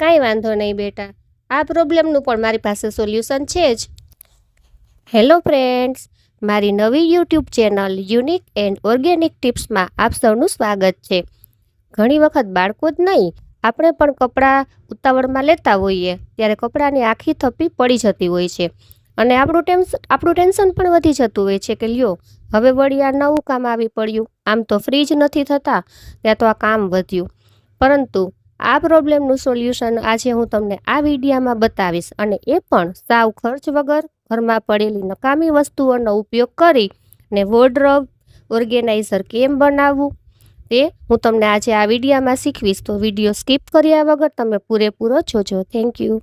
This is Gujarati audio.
કાંઈ વાંધો નહીં બેટા. આ પ્રોબ્લેમનું પણ મારી પાસે સોલ્યુશન છે જ. હેલો ફ્રેન્ડ્સ, મારી નવી YouTube channel unique and organic ટિપ્સમાં આપ સૌનું સ્વાગત છે. ઘણી વખત બાળકો જ નહીં, આપણે પણ કપડાં ઉતાવળમાં લેતા હોઈએ, ત્યારે કપડાની આખી થપ્પી પડી જતી હોય છે. અને આપણું ટેન્શન આપણું ટેન્શન પણ વધી જતું હોય છે કે લ્યો, હવે વળી આ નવું કામ આવી પડ્યું. આમ તો ફ્રી જ નથી થતા, ત્યાં તો આ કામ વધ્યું. પરંતુ આ પ્રોબ્લેમનું સોલ્યુશન આજે હું તમને આ વિડીયામાં બતાવીશ અને એ પણ સાવ ખર્ચ વગર ઘરમાં પડેલી નકામી વસ્તુઓનો ઉપયોગ કરી ને વોર્ડરોબ ઓર્ગેનાઇઝર કેમ બનાવવું તે હું તમને આજે આ વિડીયામાં શીખવીશ. તો વીડિયો સ્કીપ કર્યા વગર તમે પૂરેપૂરો જોજો. Thank you